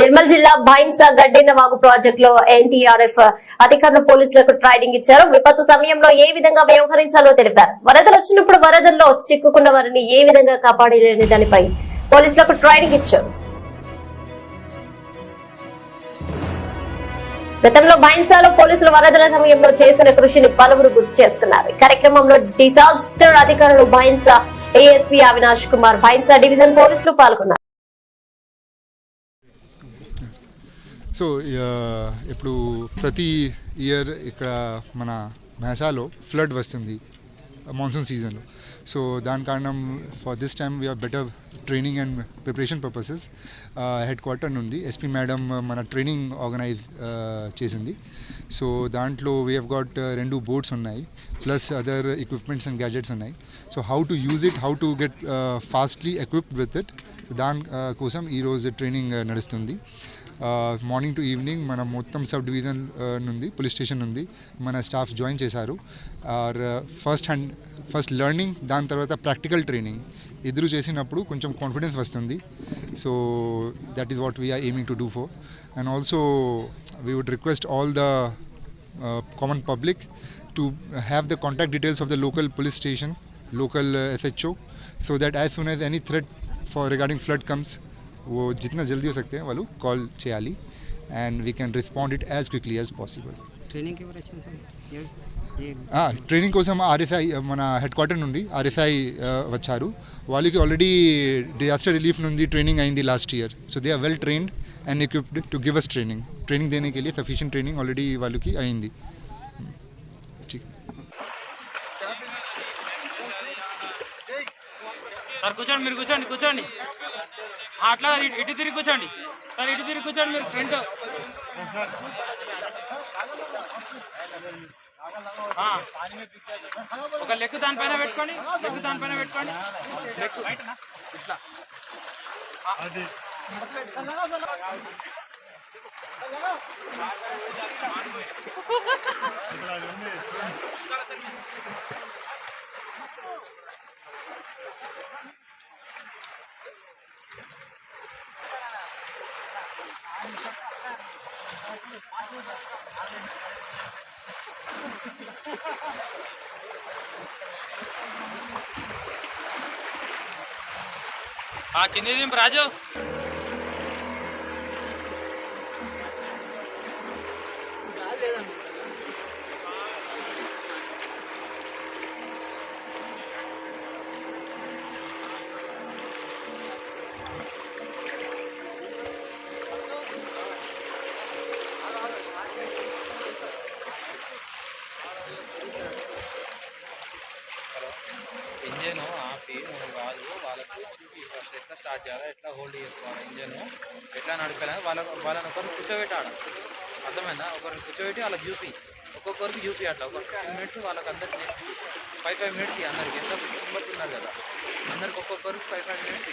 నిర్మల్ జిల్లా భైంస గడ్డిన వాగు ప్రాజెక్ట్లో ఎన్టీఆర్ఎఫ్ అధికారులు పోలీసులకు ట్రైనింగ్ ఇచ్చారు. విపత్తు సమయంలో ఏ విధంగా వ్యవహరించాలో తెలిపారు. వరదలు వచ్చినప్పుడు వరదల్లో చిక్కుకున్న వారిని ఏ విధంగా కాపాడలేని దానిపై పోలీసులకు ట్రైనింగ్ ఇచ్చారు. గతంలో భైన్సాలో పోలీసులు వరదల సమయంలో చేసిన కృషిని పలువురు గుర్తు చేసుకున్నారు. కార్యక్రమంలో డిజాస్టర్ అధికారులు భైన్సా ఏఎస్పీ అవినాష్ కుమార్ భైన్సా డివిజన్ పోలీసులు పాల్గొన్నారు. సో ఇప్పుడు ప్రతి ఇయర్ ఇక్కడ మన మెహసాలో ఫ్లడ్ వస్తుంది మాన్సూన్ సీజన్లో. సో దాని కారణం for this time we are better training and preparation purposes headquarter నుండి ఎస్పీ మేడం మన ట్రైనింగ్ ఆర్గనైజ్ చేసింది. సో దాంట్లో వీ హ్యావ్ గాట్ రెండు బోర్డ్స్ ఉన్నాయి plus other equipments and gadgets ఉన్నాయి. So how to use it how to get fastly equipped with it దాని కోసం ఈరోజు ట్రైనింగ్ నడుస్తుంది. మార్నింగ్ టు ఈవినింగ్ మన మొత్తం సబ్ డివిజన్ నుండి పోలీస్ స్టేషన్ ఉంది మన స్టాఫ్ జాయిన్ చేశారు. Are first hand first learning దాని తర్వాత ప్రాక్టికల్ ట్రైనింగ్ ఎదురు చేసినప్పుడు కొంచెం కాన్ఫిడెన్స్ వస్తుంది. So that is what we are aiming to do for and also we would request all the common public to have the contact details of the local police station, local uh, SHO, so that as soon as any threat for regarding flood comes, वो जितना जल्दी हो सकते हैं వాళ్ళు call చేయాలి and we can respond it as quickly as possible training ఎవరు వచ్చింది సార్ ఏ- ఏ ట్రైనింగ్ కోసం ఆర్ఎస్ఐ మన హెడ్ క్వార్టర్ నుండి ఆర్ఎస్ఐ వచ్చారు వాళ్ళకి ఆల్రెడీ డిజాస్టర్ రిలీఫ్ నుండి ట్రైనింగ్ అయింది last year so they are well trained and equipped to give us training training देने के लिए सफिशिएंट ट्रेनिंग ऑलरेडी వాళ్ళకి అయింది ठीक సార్ కూర్చోండి మీరు కూర్చోండి కూర్చోండి ఆ, అట్లా ఇటు- తిరిగి కూర్చోండి. సార్ ఇటు తిరిగి కూర్చోండి మీరు ఫ్రంట్. ఒక లెగ్ దానిపైన పెట్టుకోండి లెగ్ దానిపైన పెట్టుకోండి. లెగ్ ఇట్లా. ఆ కింది దింపు రాజు ఇంజన్ ఆపి మనం కాదు. వాళ్ళకు చూపి ఫస్ట్ ఎట్లా స్టార్ట్ చేయాలి ఎట్లా హోల్డ్ చేసుకోవాలి ఇంజన్ ఎట్లా నడపాలి వాళ్ళ వాళ్ళని ఒకరిని ఆడ అర్థమైందా? ఒకరిని కూర్చోబెట్టి వాళ్ళకి చూపి. ఒక్కొక్కరికి చూపి అట్లా. ఒక ఫైవ్ మినిట్స్ వాళ్ళకి అందరికి ఫైవ్ ఫైవ్ మినిట్స్ అందరికి. ఎంత మెంబర్స్ ఉన్నారు కదా. అందరికి ఒక్కొక్కరికి ఫైవ్ ఫైవ్ మినిట్స్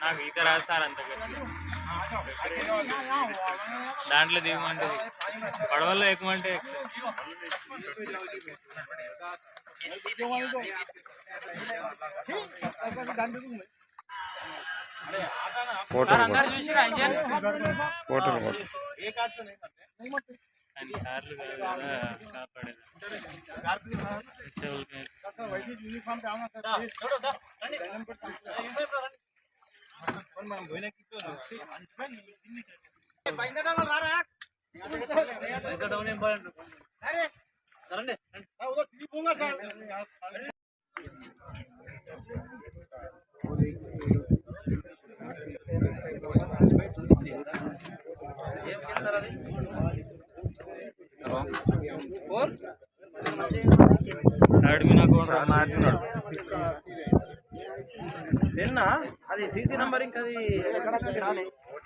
నాకు ఈత రాస్తారు అంత దాంట్లో దిగమంటది పడవల్లో ఎక్కుమంటే ఫోటోలు అందరు చూసిరా ఆయన కార్లు కదా కాపాడేది చెవులకి అడిగినా నిన్న అది సీసీ నంబర్ ఇంకా అది ఎక్కడ రాలే. वो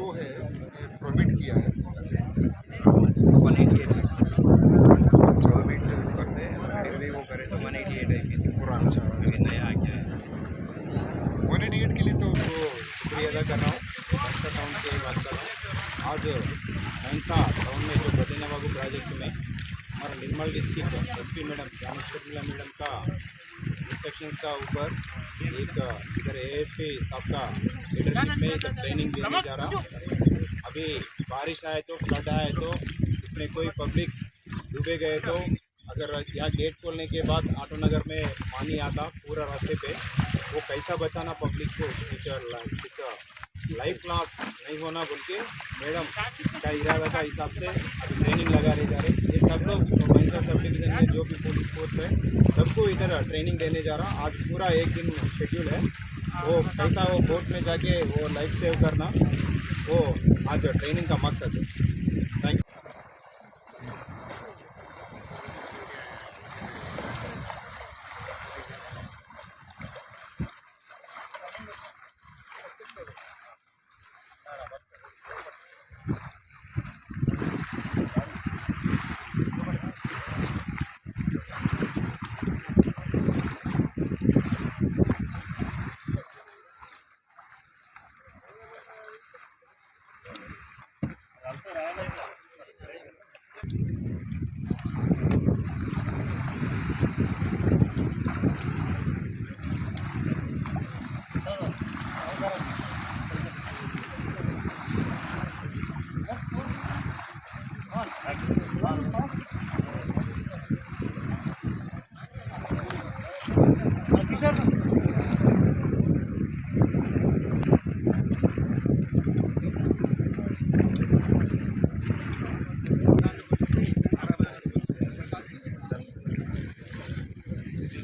जो है प्रोमिट किया है। वन एटी एट चौदह मिनट करते हैं फिर भी वो करें तो वन एटी एट है। पूरा अच्छा अभी नया आ गया है। वन एटी एट के लिए तो शुक्रिया अदा कर रहा हूँ। बस्तर टाउन से बात कर रहा हूँ। आज भैंसा टाउन में जो बदेना बाबू प्रोजेक्ट में हमारा Nirmal district S P madam Gyaneshwar madam का इंस्ट्रक्शंस का ऊपर एक इधर ए एफ़ पी साहब का लीडरशिप में ट्रेनिंग देने जा रहा अभी बारिश आए तो फ्लड आए तो इसमें कोई पब्लिक डूबे गए तो अगर यहाँ गेट खोलने के बाद आटो नगर में पानी आता पूरा रास्ते पे वो कैसा बचाना पब्लिक को फ्यूचर लाइफ लॉस नहीं होना बोल के मैडम का इरादा का हिसाब से अभी ट्रेनिंग लगा रहे जा रहे ये सब लोग पंचायत सब डिवीज़न में जो भी पुलिस फोर्स है सबको इधर ट्रेनिंग देने जा रहा आज पूरा एक दिन शेड्यूल है वो कैसा वो बोट में जाके वो लाइफ सेव करना, वो आज ट्रेनिंग का मकसद है।